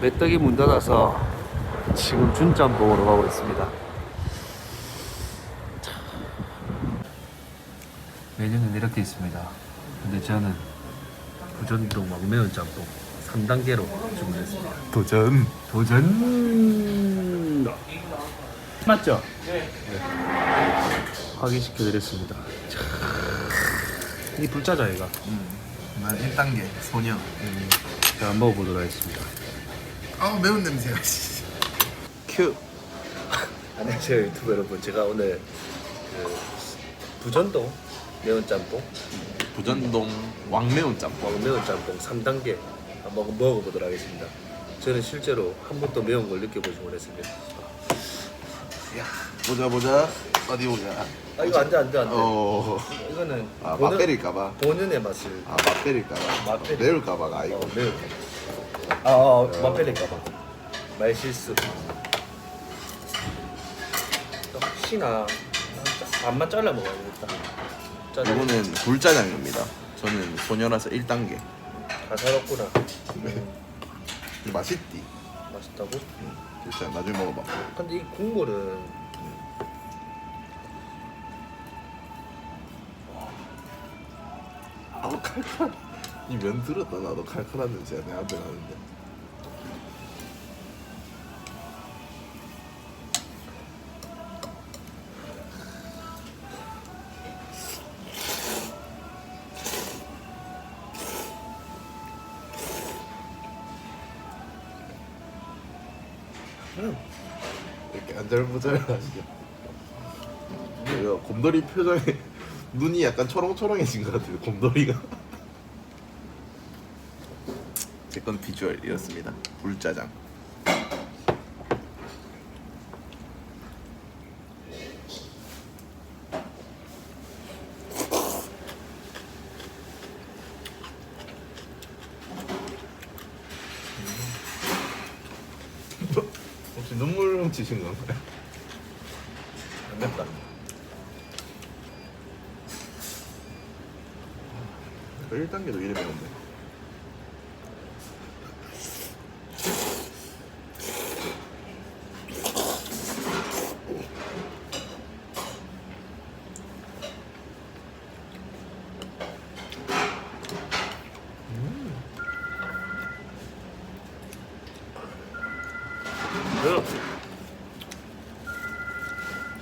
메떡이 문 닫아서 지금 준짬뽕으로 가고 있습니다. 메뉴는 이렇게 있습니다. 근데 저는 부전동 왕매운 짬뽕 3단계로 주문했습니다. 도전. 도전! 맞죠? 네. 확인시켜드렸습니다. 자, 이 불짜자이가. 난 1단계 소녀. 음, 자, 한번 먹어보도록 하겠습니다. 아 매운 냄새야. 큐. 안녕하세요 유튜브 여러분. 제가 오늘 그 부전동 매운 짬뽕, 부전동 왕매운 짬뽕. 왕매운 짬뽕 3단계 한번 먹어보도록 하겠습니다. 저는 실제로 한 번도 매운 걸 느껴보지 못했습니다. 야 보자 보자 어디 보자. 아 이거 안돼 안돼 안돼. 어. 이거는 아 본연- 맛배릴까봐. 본연의 맛을 아 맛배릴까봐. 맛배리. 매울까봐가 아니고. 어, 매우. 아, 아 맛배릴까봐. 말 실수. 혹시나 반만 잘라 먹어야겠다. 이거는 굴짜장입니다. 저는 소녀라서 1단계. 가사롭구나. 맛있디. 맛있다고? 굴짜 나중에 먹어봐. 근데 이 국물은 아우 칼칼. 이 면 들었다 나도 칼칼한 냄새가 내 앞에 나는데. 이렇게 안절부절하시죠. 곰돌이 표정에 눈이 약간 초롱초롱해진 것 같아요. 곰돌이가. 제건 비주얼 이렇습니다. 불짜장. 혹시 눈물 훔치신 건가요? 안 맵다. 그 1단계도 이래 매운데.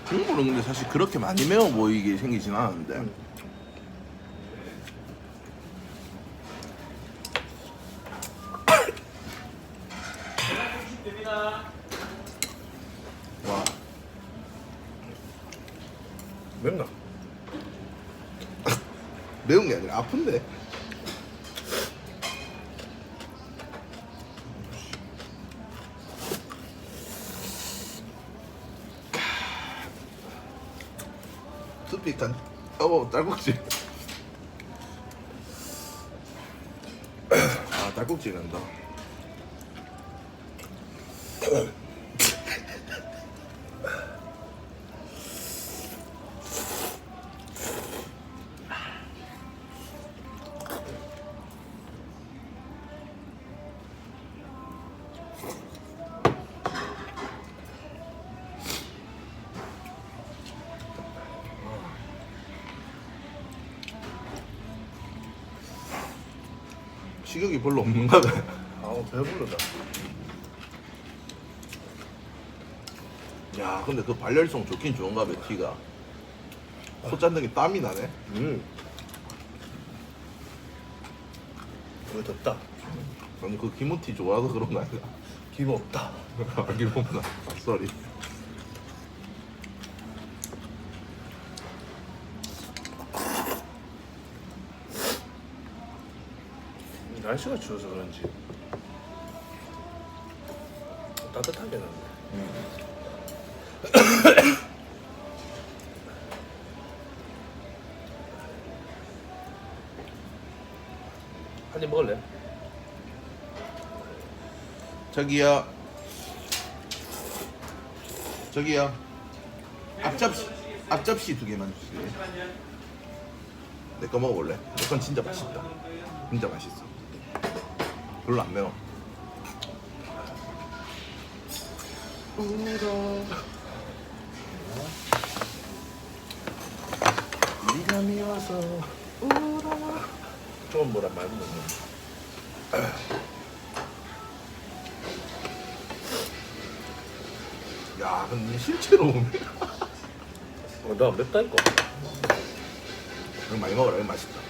국물은 근데 사실 그렇게 많이 매워 보이게 생기진 않았는데. 와. 맵나? 매운 게 아니라 아픈데 투픽한 어 딸꾹질 아 딸꾹질 난다 식욕이 별로 없는가 봐요 아우 배부르다. 야 근데 그 발열성 좋긴 좋은가 봐 티가 콧잔등이 땀이 나네 음. 이거 덥다. 아니 그 기모티 좋아서 그런 거 아니야 기분 없다. 기모나 쏘리 날씨가 추워서 그런지 따뜻하게 나네. 한입 먹을래? 저기요 저기요 앞접시 앞접시 두 개만 주세요 내 거 먹어볼래? 내 건 진짜 맛있다 진짜 맛있어 별로 안 매워. 울어 네가 미워서. 울어 좀 뭐라 많이 먹네. 야 근데 실제로 오면 어, 나 맵다니까. 이거 많이 먹어라. 이거 맛있다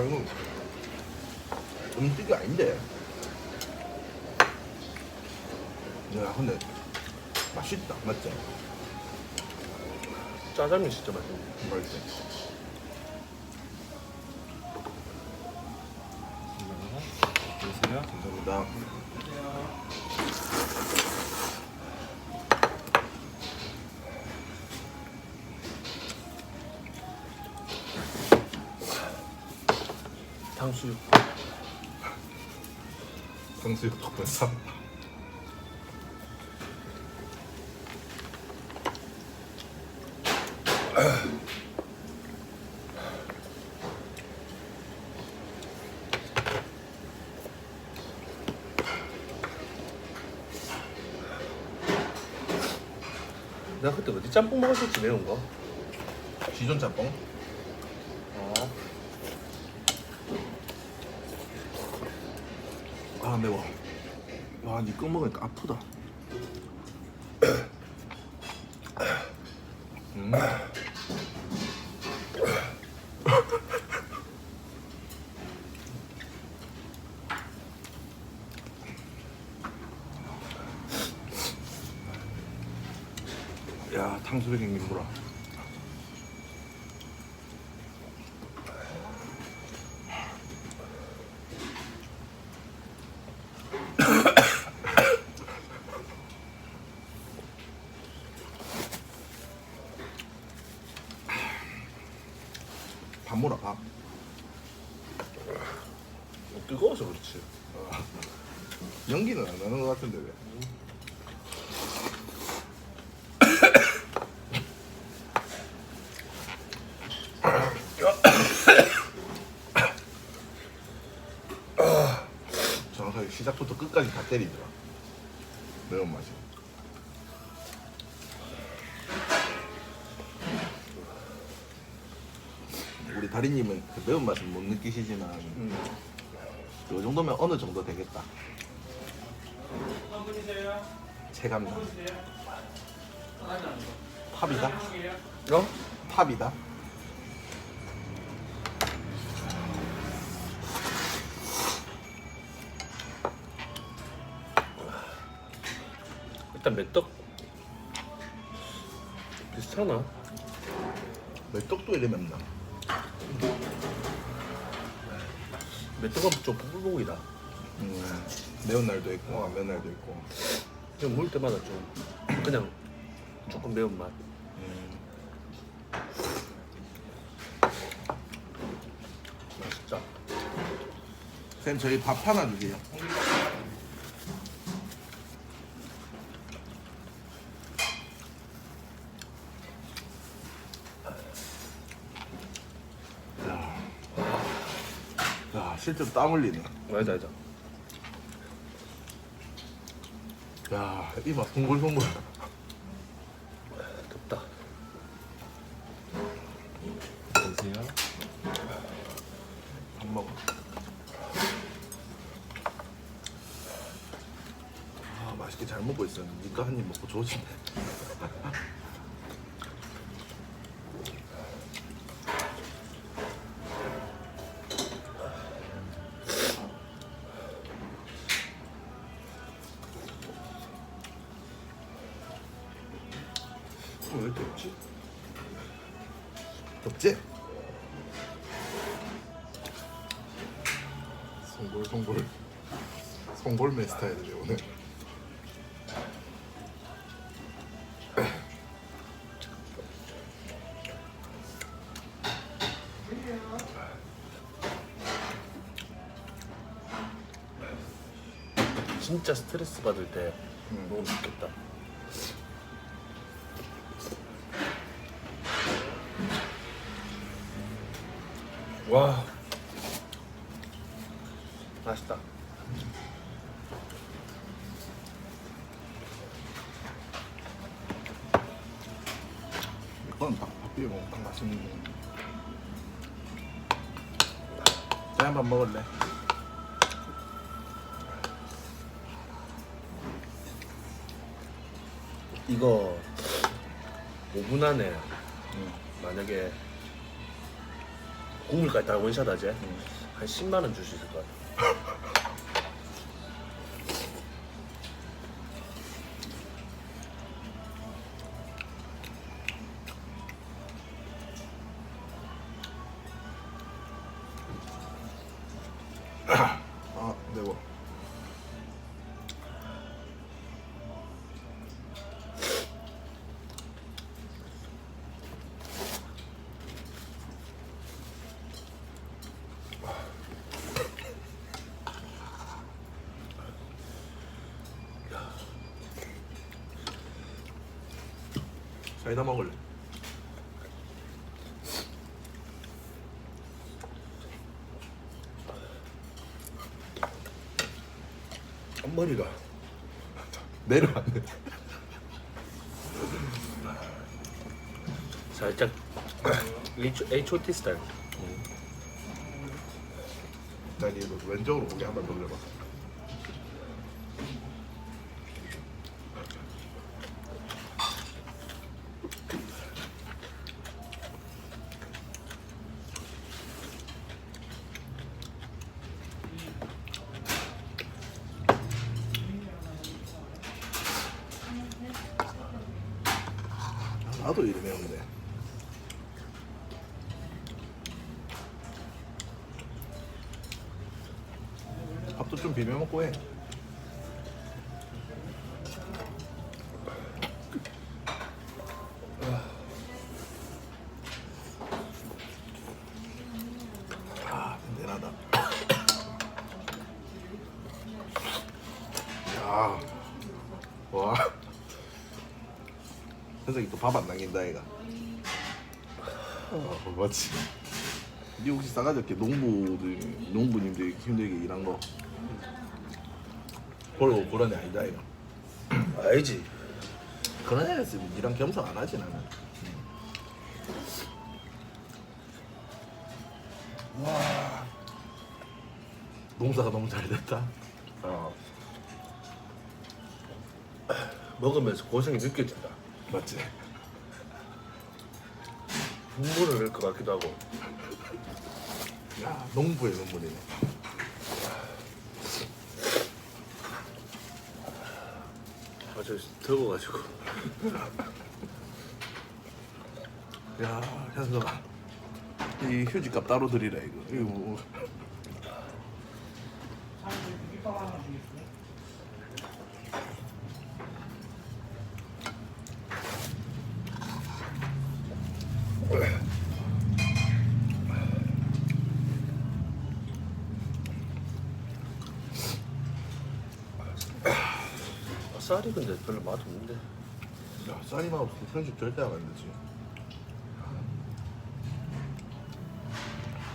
아 이거 음식이 아닌데 야 근데 맛있다 맞지? 짜장면 진짜 맛있네. 맛있지 탕수육. 탕수육 덕분에 참 내가 그때 어디 짬뽕 먹었었지 매운 거? 지존 짬뽕 어. 아 매워. 와니꺼 먹으니까 아프다 음. 야 탕수육 행님보라 밥 먹어라 밥 어, 뜨거워서 그렇지. 연기는 안 나는 것 같은데 왜 정확하게 시작부터 끝까지 다 때리더라. 매운맛이. 우리 다리님은 그 매운맛을 못 느끼시지만 음. 이 정도면 어느 정도 되겠다. 체감나 탑이다? 어? 탑이다 일단 맵떡 비슷하나? 왜 떡도 이래 맵나 맵떡은 좀 뽀글뽀글이다. 음, 매운 날도 있고 안 매운 날도 있고 그냥 먹을 때마다 좀 그냥 조금 매운 맛. 음, 맛있다. 쌤 저희 밥 하나 주세요 야, 야 실제로 땀 흘리네 알다 알다. 야, 이맛 동글동글. 덥다. 보세요. 밥 먹어. 아, 맛있게 잘 먹고 있었는데 니가 한 입 먹고 조지네. 덥지? 송골 송골 송골매 스타일이래 오늘 진짜 스트레스 받을 때 음. 먹으면 좋겠다. 와 맛있다 이건 딱밥 비벼 먹으면 딱 맛있는 거. 짜장밥 먹을래? 이거 5분 안에 응. 만약에 국물까지 다 원샷하지? 한 10만 원 줄 수 있을 것 같아 사이다 먹을래? 앞머리가 내려왔네. 살짝 H.O.T 스타일 나 이거 왼쪽으로 고개 한번 돌려봐. 나도 이래 매운데. 밥도 좀 비벼 먹고 해. 어, 맞지. 니 혹시 싸가지 없게 농부들, 농부님들 힘들게 일한 거 보려고 그런 애 아니다, 이거. 알지 그런 애였으면 니랑 겸상 안 하지, 나는. 와. 농사가 너무 잘 됐다. 어. 먹으면서 고생이 느껴진다 맞지? 눈물을 낼 것 같기도 하고 야, 농부의 눈물이네. 아저 더워가지고 야, 현석아. 이 휴지값 따로 드리라, 이거. 이거 뭐. 아, 쌀이 근데 별로 맛 없는데 야, 쌀이만 없으면 편식 절대 안 한다지.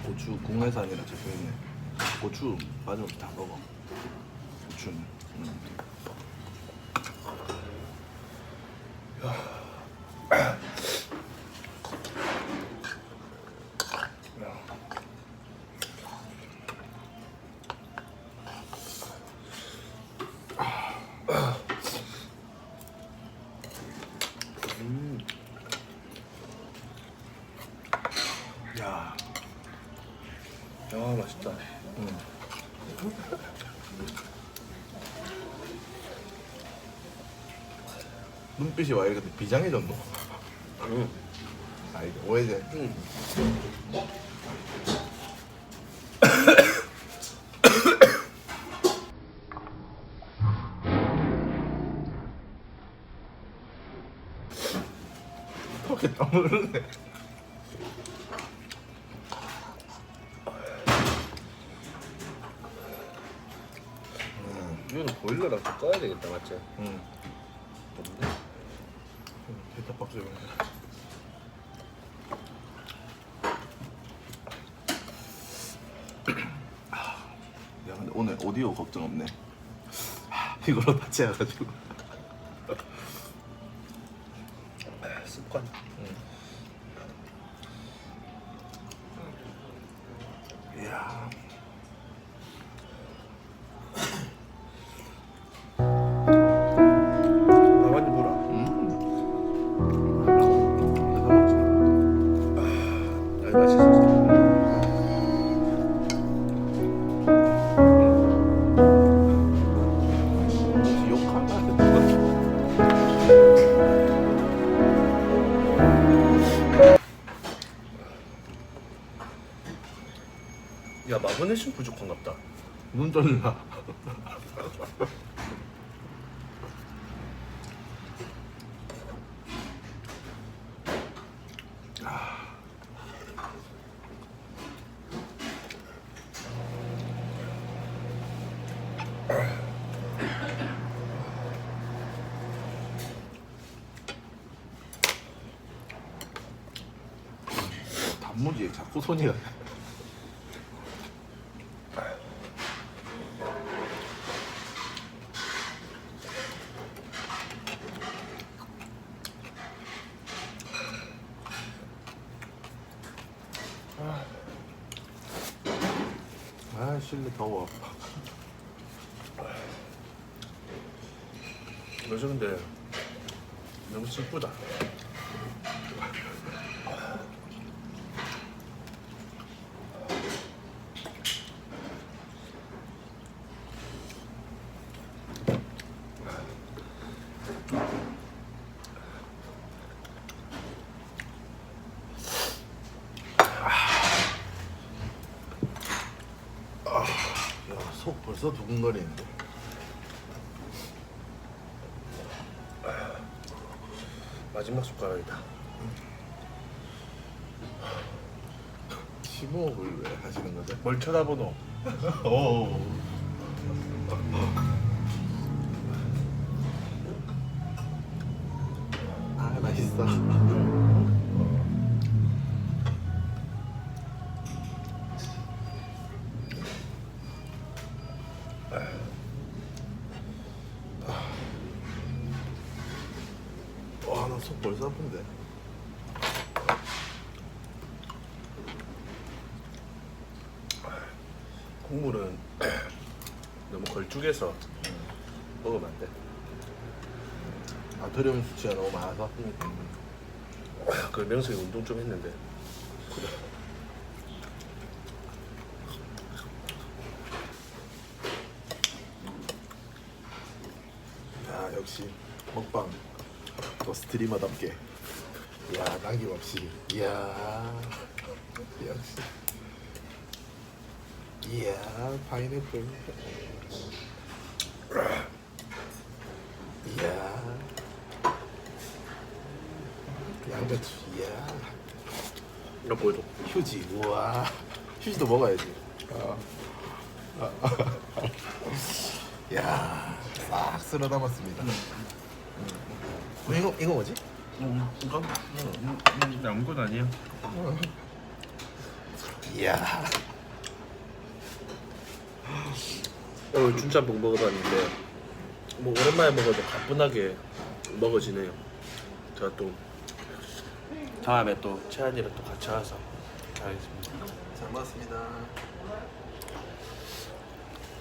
고추 국내산이라 적혀있네. 고추 빠짐없이 다 먹어. 고추는. 음. 야, 아 맛있다 눈빛이 와 이렇게 비장해졌노? 응. 아 이게 오해돼. 응. 턱에 땀 흐르네. 진짜. 응. 대타박스 이런 야 근데 오늘 오디오 걱정 없네. 아, 이걸로 다채워가지고. 맛있어. 야 마그네슘 부족한갑다. 눈 떨린 단무지에 자꾸 손이 가. 아 실내 더워. 요새 근데 너무 슬프다. 야 속 벌써 두근거리는데. 마지막 숟가락이다. 심호흡을 왜 하시는 거죠? 뭘 쳐다보노? 오. 아 맛있어. 걸쭉해서 먹으면 안 돼. 나트륨 수치가 너무 많아서. 그 명석이 운동 좀 했는데. 야 역시 먹방 또 스트리머답게. 야 남김없이. 이야. 역시. 이야 파인애플 이야 양배추 이야 이거 보여줘. 휴지 우와 휴지도 먹어야지 아. 야싹 쓸어 담았습니다 어, 이거 이거 뭐지? 음, 이거? 음, 음, 아무것도 아니에요. 이야 오늘 준짬뽕 먹어봤는데 뭐 오랜만에 먹어도 가뿐하게 먹어지네요. 제가 또 다음에 또 채한이랑 또 같이 와서 가겠습니다. 잘 먹었습니다